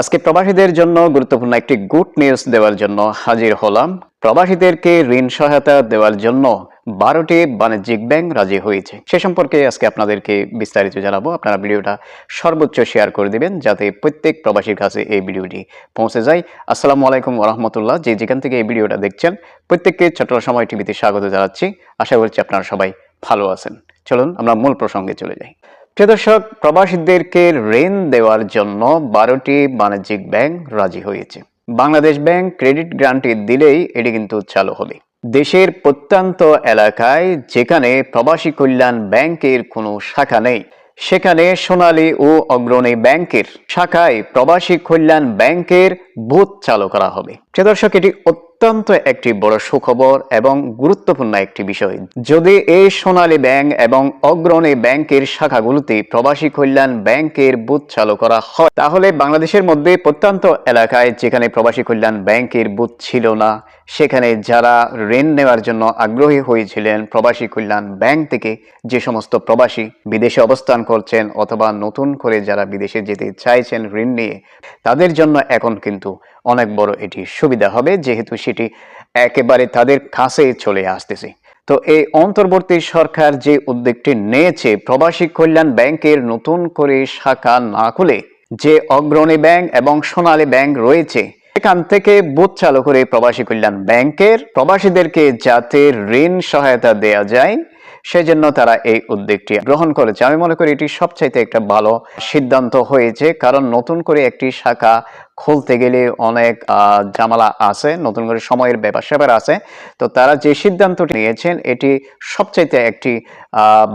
আজকে প্রবাসীদের জন্য গুরুত্বপূর্ণ একটি গুড নিউজ দেওয়ার জন্য হাজির হলাম। প্রবাসীদেরকে ঋণ সহায়তা দেওয়ার জন্য বারোটি বাণিজ্যিক ব্যাংক রাজি হয়েছে। সে সম্পর্কে আজকে আপনাদেরকে বিস্তারিত জানাব। আপনারা ভিডিওটা সর্বোচ্চ শেয়ার করে দিবেন যাতে প্রত্যেক প্রবাসীর কাছে এই ভিডিওটি পৌঁছে যায়। আসসালামু আলাইকুম রহমতুল্লাহ যে যেখান থেকে এই ভিডিওটা দেখছেন, প্রত্যেককে ছোট্ট সময় টিভিতে স্বাগত জানাচ্ছি। আশা করছি আপনারা সবাই ভালো আছেন। চলুন আমরা মূল প্রসঙ্গে চলে যাই। দর্শক, প্রবাসীদেরকে ঋণ দেওয়ার জন্য বারোটি বাণিজ্যিক ব্যাংক রাজি হয়েছে। বাংলাদেশ ব্যাংক ক্রেডিট গ্রান্টি দিলেই এটি কিন্তু চালু হবে। দেশের প্রত্যন্ত এলাকায় যেখানে প্রবাসী কল্যাণ ব্যাংকের কোনো শাখা নেই, সেখানে সোনালী ও অগ্রণী ব্যাংকের শাখায় প্রবাসী কল্যাণ ব্যাংকের বুথ চালু করা হবে। প্রিয় দর্শক, এটি অত্যন্ত একটি বড় সুখবর এবং গুরুত্বপূর্ণ একটি বিষয়। যদি এই সোনালী ব্যাংক এবং অগ্রণী ব্যাংকের শাখাগুলোতে প্রবাসী কল্যাণ ব্যাংকের বুথ চালু করা হয়, তাহলে বাংলাদেশের মধ্যে প্রত্যন্ত এলাকায় যেখানে প্রবাসী কল্যাণ ব্যাংকের বুথ ছিল না, সেখানে যারা ঋণ নেওয়ার জন্য আগ্রহী হয়েছিলেন প্রবাসী কল্যাণ ব্যাংক থেকে যে সমস্ত প্রবাসী বিদেশে অবস্থান করছেন অথবা নতুন করে যারা বিদেশে যেতে চাইছেন ঋণ নিয়ে, তাদের জন্য এখন কিন্তু অনেক বড় এটি সুবিধা হবে, যেহেতু সেটি একেবারে তাদের কাছে চলে আসতেছে। তো এই অন্তর্বর্তী সরকার যে উদ্যোগটি নিয়েছে, প্রবাসী কল্যাণ ব্যাংকের নতুন করে শাখা না খুলে যে অগ্রণী ব্যাংক এবং সোনালী ব্যাংক রয়েছে সেখান থেকে বুথ চালু করে প্রবাসী কল্যাণ ব্যাংকের প্রবাসীদেরকে যাতে ঋণ সহায়তা দেয়া যায়, সেজন্য তারা এই উদ্যোগটি গ্রহণ করেছে। আমি মনে করি এটি সবচাইতে একটা ভালো সিদ্ধান্ত হয়েছে, কারণ নতুন করে একটি শাখা খুলতে গেলে অনেক ঝামেলা আছে, নতুন করে সময়ের ব্যাপার স্যাপার আছে। তো তারা যে সিদ্ধান্তটি নিয়েছেন, এটি সবচাইতে একটি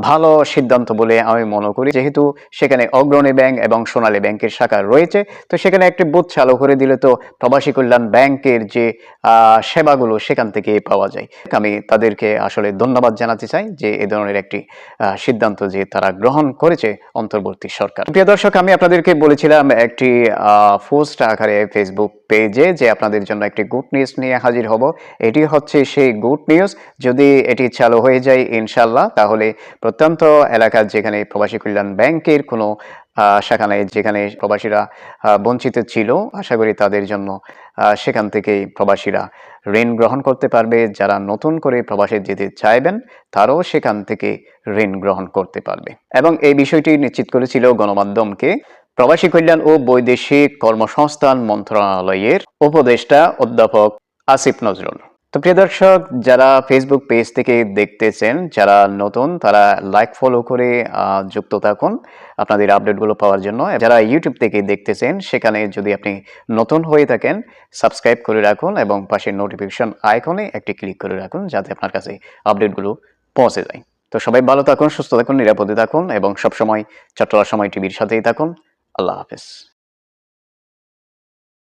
ভালো সিদ্ধান্ত বলে আমি মনে করি। যেহেতু সেখানে অগ্রণী ব্যাংক এবং সোনালী ব্যাংকের শাখা রয়েছে, তো সেখানে একটি বুথ চালু করে দিলে তো প্রবাসী কল্যাণ ব্যাংকের যে সেবাগুলো সেখান থেকে পাওয়া যায়। আমি তাদেরকে আসলে ধন্যবাদ জানাতে চাই যে এ ধরনের একটি সিদ্ধান্ত যে তারা গ্রহণ করেছে অন্তর্বর্তী সরকার। প্রিয় দর্শক, আমি আপনাদেরকে বলেছিলাম একটি পোস্ট আকারে ফেসবুক পেজে যে আপনাদের জন্য একটি গুড নিউজ নিয়ে হাজির হব। এটি হচ্ছে সেই গুড নিউজ যদি এটি চালু হয়ে যায় ইনশাল্লাহ তাহলে প্রত্যন্ত এলাকার যেখানে প্রবাসী কল্যাণ ব্যাংকের কোনো শাখা নেই যেখানে প্রবাসীরা বঞ্চিত ছিল, আশা করি তাদের জন্য সেখান থেকেই প্রবাসীরা ঋণ গ্রহণ করতে পারবে। যারা নতুন করে প্রবাসে যেতে চাইবেন, তারাও সেখান থেকে ঋণ গ্রহণ করতে পারবে। এবং এই বিষয়টি নিশ্চিত করেছিল গণমাধ্যমকে। প্রবাসী কল্যাণ ও বৈদেশিক কর্মসংস্থান মন্ত্রণালয়ের উপদেষ্টা অধ্যাপক আসিফ নজরুল। তো প্রিয় দর্শক, যারা ফেসবুক পেজ থেকে দেখতেছেন, যারা নতুন, তারা লাইক ফলো করে যুক্ত থাকুন আপনাদের আপডেটগুলো পাওয়ার জন্য। যারা ইউটিউব থেকে দেখতেছেন, সেখানে যদি আপনি নতুন হয়ে থাকেন সাবস্ক্রাইব করে রাখুন এবং পাশে নোটিফিকেশন আইকনে একটি ক্লিক করে রাখুন, যাতে আপনার কাছে আপডেটগুলো পৌঁছে যায়। তো সবাই ভালো থাকুন, সুস্থ থাকুন, নিরাপদে থাকুন এবং সবসময় চট্টলা সময় টিভির সাথেই থাকুন। aláveis